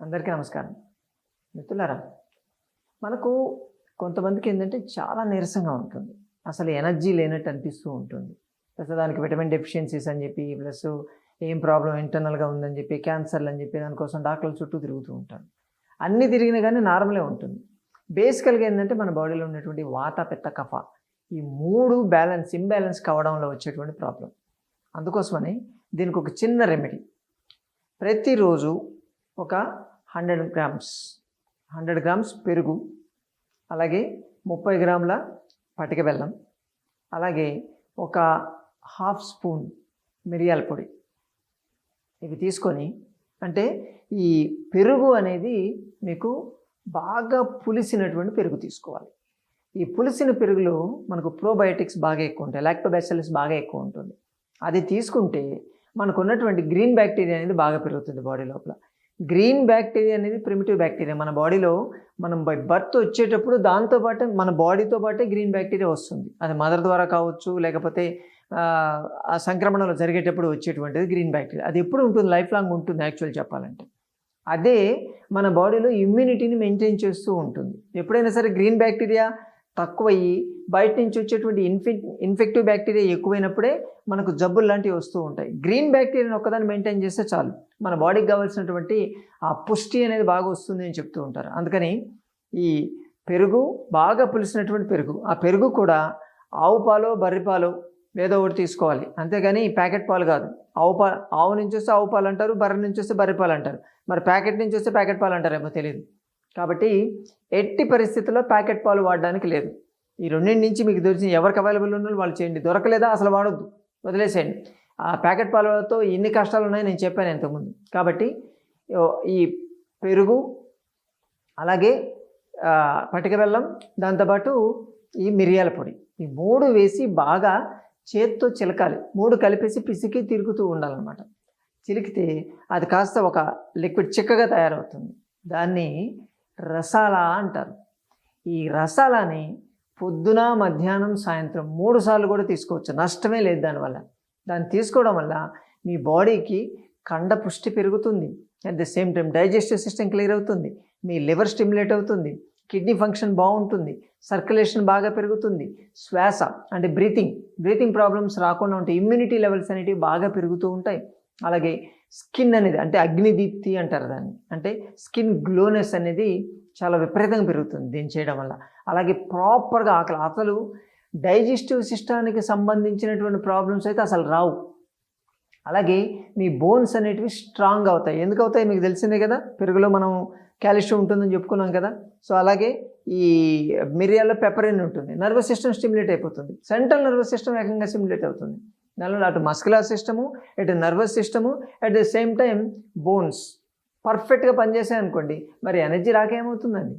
అందరికీ నమస్కారం. మిత్రులారా మనకు కొంతమందికి ఏంటంటే చాలా నీరసంగా ఉంటుంది. అసలు ఎనర్జీ లేనట్టు అనిపిస్తూ ఉంటుంది. ప్లస్ దానికి విటమిన్ డెఫిషియన్సీస్ అని చెప్పి ప్లస్ ఏం ప్రాబ్లం ఇంటర్నల్గా ఉందని చెప్పి క్యాన్సర్లు అని చెప్పి దానికోసం డాక్టర్ల చుట్టూ తిరుగుతూ ఉంటారు. అన్నీ తిరిగినా కానీ నార్మలే ఉంటుంది. బేసికల్గా ఏంటంటే మన బాడీలో ఉన్నటువంటి వాత పెత్త కఫ ఈ మూడు బ్యాలెన్స్ ఇంబ్యాలెన్స్ కావడంలో వచ్చేటువంటి ప్రాబ్లం అందుకోసమని దీనికి ఒక చిన్న రెమెడీ. ప్రతిరోజు ఒక హండ్రెడ్ గ్రామ్స్ హండ్రెడ్ గ్రామ్స్ పెరుగు అలాగే ముప్పై గ్రాముల పటిక బెల్లం అలాగే ఒక హాఫ్ స్పూన్ మిరియాల పొడి. ఇవి తీసుకొని అంటే ఈ పెరుగు అనేది మీకు బాగా పులిసినటువంటి పెరుగు తీసుకోవాలి. ఈ పులిసిన పెరుగులో మనకు ప్రోబయోటిక్స్ బాగా ఎక్కువ ఉంటాయి లాక్టోబాసిల్లస్ బాగా ఎక్కువ ఉంటుంది. అది తీసుకుంటే మనకు ఉన్నటువంటి గ్రీన్ బ్యాక్టీరియా అనేది బాగా పెరుగుతుంది బాడీ లోపల. గ్రీన్ బ్యాక్టీరియా అనేది ప్రిమిటివ్ బ్యాక్టీరియా. మన బాడీలో మనం బై బర్త్ వచ్చేటప్పుడు దాంతోపాటే మన బాడీతో పాటే గ్రీన్ బ్యాక్టీరియా వస్తుంది. అది మదర్ ద్వారా కావచ్చు లేకపోతే ఆ సంక్రమణలో జరిగేటప్పుడు వచ్చేటువంటిది గ్రీన్ బ్యాక్టీరియా. అది ఎప్పుడు ఉంటుంది? లైఫ్ లాంగ్ ఉంటుంది యాక్చువల్ చెప్పాలంటే. అదే మన బాడీలో ఇమ్యూనిటీని మెయింటైన్ చేస్తూ ఉంటుంది. ఎప్పుడైనా సరే గ్రీన్ బ్యాక్టీరియా తక్కువయ్యి బయట నుంచి వచ్చేటువంటి ఇన్ఫి ఇన్ఫెక్టివ్ బ్యాక్టీరియా ఎక్కువైనప్పుడే మనకు జబ్బులు లాంటివి వస్తూ ఉంటాయి. గ్రీన్ బ్యాక్టీరియాని ఒక్కదాన్ని మెయింటైన్ చేస్తే చాలు. మన బాడీకి కావాల్సినటువంటి ఆ పుష్టి అనేది బాగా వస్తుంది అని చెప్తూ ఉంటారు. అందుకని ఈ పెరుగు బాగా పులిసినటువంటి పెరుగు ఆ పెరుగు కూడా ఆవు పాలు బర్రె పాలు ఏదో ఒకటి తీసుకోవాలి. అంతేగాని ప్యాకెట్ పాలు కాదు. ఆవు పా ఆవు నుంచి వస్తే ఆవు పాలు అంటారు బర్రె నుంచి వస్తే బర్రె పాలు అంటారు. మరి ప్యాకెట్ నుంచి వస్తే ప్యాకెట్ పాలు అంటారేమో తెలియదు కాబట్టి ఎట్టి పరిస్థితుల్లో ప్యాకెట్ పాలు వాడడానికి లేదు. ఈ రెండింటి నుంచి మీకు దొరికిన ఎవరికి అవైలబుల్ ఉన్న వాళ్ళు చేయండి. దొరకలేదా? అసలు వాడొద్దు. వదిలేసేయండి. ఆ ప్యాకెట్ పాలతో ఎన్ని కష్టాలు ఉన్నాయో నేను చెప్పాను ఇంతకుముందు. కాబట్టి ఈ పెరుగు అలాగే పటిక బెల్లం దాంతోపాటు ఈ మిరియాల పొడి. ఈ మూడు వేసి బాగా చేత్తో చిలకాలి. మూడు కలిపేసి పిసికి తిరుగుతూ ఉండాలన్నమాట. చిలికితే అది కాస్త ఒక లిక్విడ్ చిక్కగా తయారవుతుంది. దాన్ని రసాలా అంటారు. ఈ రసాలాని పొద్దున మధ్యాహ్నం సాయంత్రం మూడు సార్లు కూడా తీసుకోవచ్చు. నష్టమే లేదు దానివల్ల దాన్ని తీసుకోవడం వల్ల మీ బాడీకి కండ పుష్టి పెరుగుతుంది. At the same time digestive system clear అవుతుంది. మీ లివర్ స్టిమ్యులేట్ అవుతుంది. కిడ్నీ ఫంక్షన్ బాగుంటుంది. సర్క్యులేషన్ బాగా పెరుగుతుంది. శ్వాస అంటే బ్రీతింగ్. బ్రీతింగ్ ప్రాబ్లమ్స్ రాకుండా ఉంటే ఇమ్యూనిటీ లెవెల్స్ అనేటివి బాగా పెరుగుతూ ఉంటాయి. అలాగే స్కిన్ అనేది అంటే అగ్నిదీప్తి అంటారు దాన్ని. అంటే స్కిన్ గ్లోనెస్ అనేది చాలా విపరీతంగా పెరుగుతుంది దీన్ని చేయడం వల్ల. అలాగే ప్రాపర్గా ఆకలి అసలు డైజెస్టివ్ సిస్టానికి సంబంధించినటువంటి ప్రాబ్లమ్స్ అయితే అసలు రావు. అలాగే మీ బోన్స్ అనేటివి స్ట్రాంగ్ అవుతాయి. ఎందుకు అవుతాయి మీకు తెలిసిందే కదా? పెరుగులో మనం కాల్షియం ఉంటుందని చెప్పుకున్నాం కదా? సో అలాగే ఈ మిరియాల్లో పెపరిన్ ఉంటుంది. నర్వస్ సిస్టమ్ స్టిమ్యులేట్ అయిపోతుంది. సెంట్రల్ నర్వస్ సిస్టమ్ ఏకంగా స్టిమ్యులేట్ అవుతుంది. దానివల్ల అటు మస్కులర్ సిస్టము ఇటు nervous system at the same time bones పర్ఫెక్ట్గా పనిచేసాయి అనుకోండి మరి ఎనర్జీ రాకేమవుతుందండి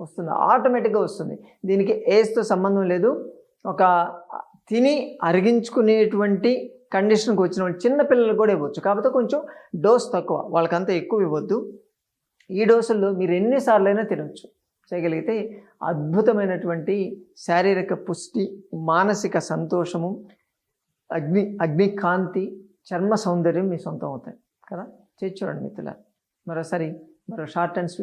వస్తుంది ఆటోమేటిక్గా వస్తుంది. దీనికి ఏజ్తో సంబంధం లేదు. ఒక తిని అరిగించుకునేటువంటి కండిషన్కి వచ్చిన వాళ్ళు చిన్న పిల్లలు కూడా ఇవ్వచ్చు. కాకపోతే కొంచెం డోస్ తక్కువ. వాళ్ళకంతా ఎక్కువ ఇవ్వద్దు. ఈ డోసుల్లో మీరు ఎన్నిసార్లు అయినా తినవచ్చు చేయగలిగితే అద్భుతమైనటువంటి శారీరక పుష్టి మానసిక సంతోషము అగ్ని అగ్ని కాంతి చర్మ సౌందర్యం మీ సొంతం అవుతాయి. కదా? చేసి చూడండి మిత్రుల మరోసారి మరో షార్ట్ అండ్ స్వీట్